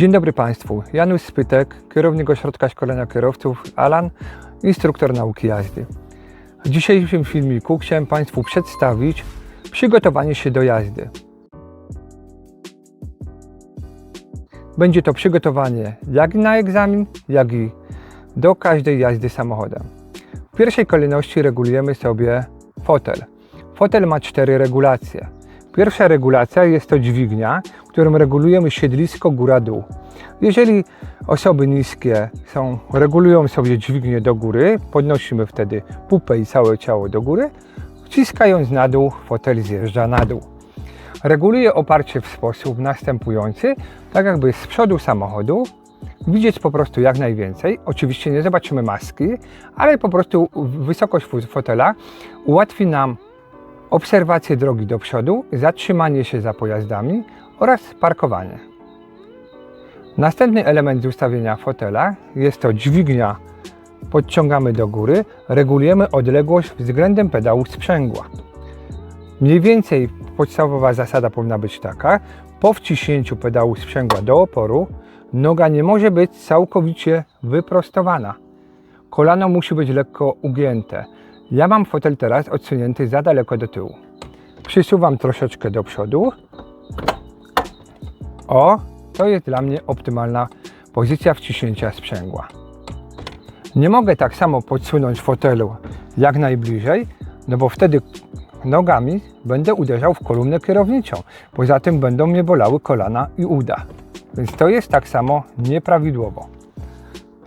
Dzień dobry Państwu. Janusz Spytek, kierownik Ośrodka Szkolenia Kierowców Alan, instruktor nauki jazdy. W dzisiejszym filmiku chciałem Państwu przedstawić przygotowanie się do jazdy. Będzie to przygotowanie jak na egzamin, jak i do każdej jazdy samochodem. W pierwszej kolejności regulujemy sobie fotel. Fotel ma cztery regulacje. Pierwsza regulacja jest to dźwignia, którą regulujemy siedlisko góra-dół. Jeżeli osoby niskie są, regulują sobie dźwignię do góry, podnosimy wtedy pupę i całe ciało do góry, wciskając na dół, fotel zjeżdża na dół. Reguluje oparcie w sposób następujący, tak jakby z przodu samochodu widzieć po prostu jak najwięcej. Oczywiście nie zobaczymy maski, ale po prostu wysokość fotela ułatwi nam obserwację drogi do przodu, zatrzymanie się za pojazdami oraz parkowanie. Następny element z ustawienia fotela jest to dźwignia. Podciągamy do góry, regulujemy odległość względem pedału sprzęgła. Mniej więcej podstawowa zasada powinna być taka: po wciśnięciu pedału sprzęgła do oporu, noga nie może być całkowicie wyprostowana. Kolano musi być lekko ugięte. Ja mam fotel teraz odsunięty za daleko do tyłu. Przysuwam troszeczkę do przodu. O, to jest dla mnie optymalna pozycja wciśnięcia sprzęgła. Nie mogę tak samo podsunąć fotelu jak najbliżej, no bo wtedy nogami będę uderzał w kolumnę kierowniczą. Poza tym będą mnie bolały kolana i uda. Więc to jest tak samo nieprawidłowo.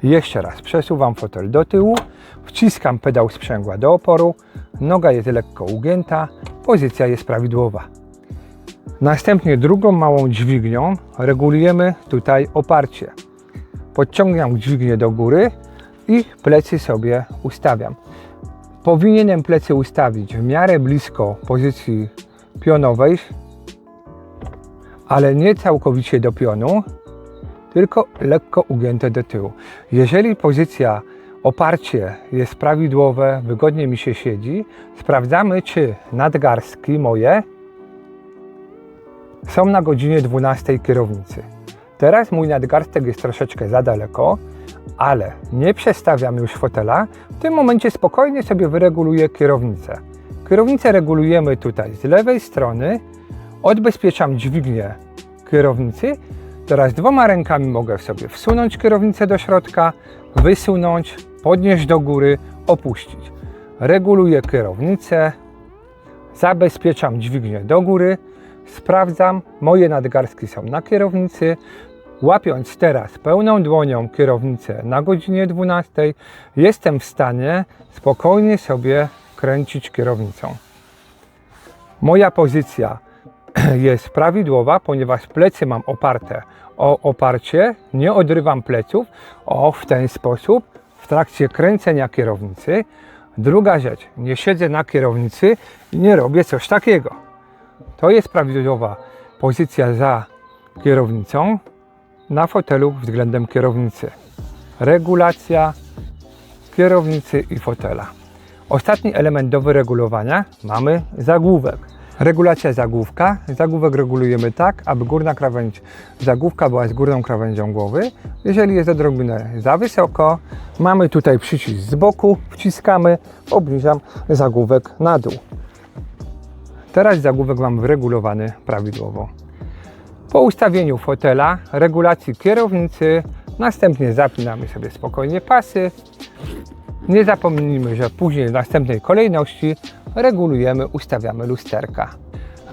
Jeszcze raz przesuwam fotel do tyłu, wciskam pedał sprzęgła do oporu, noga jest lekko ugięta, pozycja jest prawidłowa. Następnie drugą małą dźwignią regulujemy tutaj oparcie. Podciągam dźwignię do góry i plecy sobie ustawiam. Powinienem plecy ustawić w miarę blisko pozycji pionowej, ale nie całkowicie do pionu, tylko lekko ugięte do tyłu. Jeżeli pozycja oparcie jest prawidłowe, wygodnie mi się siedzi, sprawdzamy czy nadgarstki moje są na godzinie 12 kierownicy. Teraz mój nadgarstek jest troszeczkę za daleko, ale nie przestawiam już fotela. W tym momencie spokojnie sobie wyreguluję kierownicę. Kierownicę regulujemy tutaj z lewej strony. Odbezpieczam dźwignię kierownicy. Teraz dwoma rękami mogę sobie wsunąć kierownicę do środka, wysunąć, podnieść do góry, opuścić. Reguluję kierownicę, zabezpieczam dźwignię do góry, sprawdzam, moje nadgarstki są na kierownicy. Łapiąc teraz pełną dłonią kierownicę na godzinie 12, jestem w stanie spokojnie sobie kręcić kierownicą. Moja pozycja jest prawidłowa, ponieważ plecy mam oparte o oparcie, nie odrywam pleców, o w ten sposób w trakcie kręcenia kierownicy. Druga rzecz, nie siedzę na kierownicy i nie robię coś takiego. To jest prawidłowa pozycja za kierownicą na fotelu względem kierownicy. Regulacja kierownicy i fotela. Ostatni element do wyregulowania mamy zagłówek. Regulacja zagłówka. Zagłówek regulujemy tak, aby górna krawędź zagłówka była z górną krawędzią głowy. Jeżeli jest odrobinę za wysoko, mamy tutaj przycisk z boku, wciskamy, obniżam zagłówek na dół. Teraz zagłówek mam wyregulowany prawidłowo. Po ustawieniu fotela, regulacji kierownicy, następnie zapinamy sobie spokojnie pasy. Nie zapomnijmy, że później w następnej kolejności regulujemy, ustawiamy lusterka.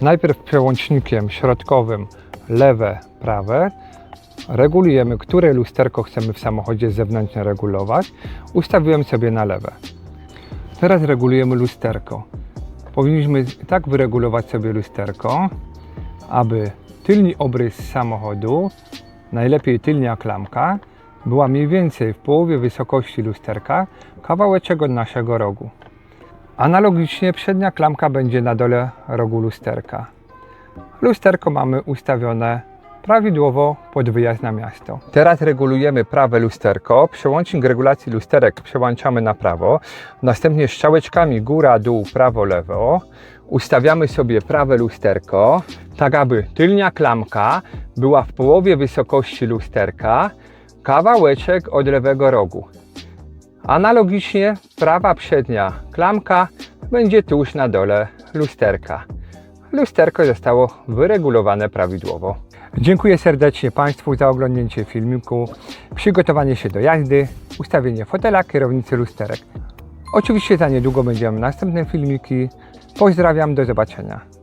Najpierw przełącznikiem środkowym lewe, prawe. Regulujemy, które lusterko chcemy w samochodzie zewnętrznie regulować. Ustawiłem sobie na lewe. Teraz regulujemy lusterko. Powinniśmy tak wyregulować sobie lusterko, aby tylni obrys samochodu, najlepiej tylnia klamka, była mniej więcej w połowie wysokości lusterka, kawałeczek od naszego rogu. Analogicznie przednia klamka będzie na dole rogu lusterka. Lusterko mamy ustawione prawidłowo pod wyjazd na miasto. Teraz regulujemy prawe lusterko. Przełącznik regulacji lusterek przełączamy na prawo. Następnie strzałeczkami góra, dół, prawo, lewo. Ustawiamy sobie prawe lusterko, tak aby tylnia klamka była w połowie wysokości lusterka, kawałeczek od lewego rogu. Analogicznie prawa przednia klamka będzie tuż na dole lusterka. Lusterko zostało wyregulowane prawidłowo. Dziękuję serdecznie Państwu za oglądnięcie filmiku, przygotowanie się do jazdy, ustawienie fotela, kierownicy lusterek. Oczywiście za niedługo będziemy następne filmiki. Pozdrawiam, do zobaczenia.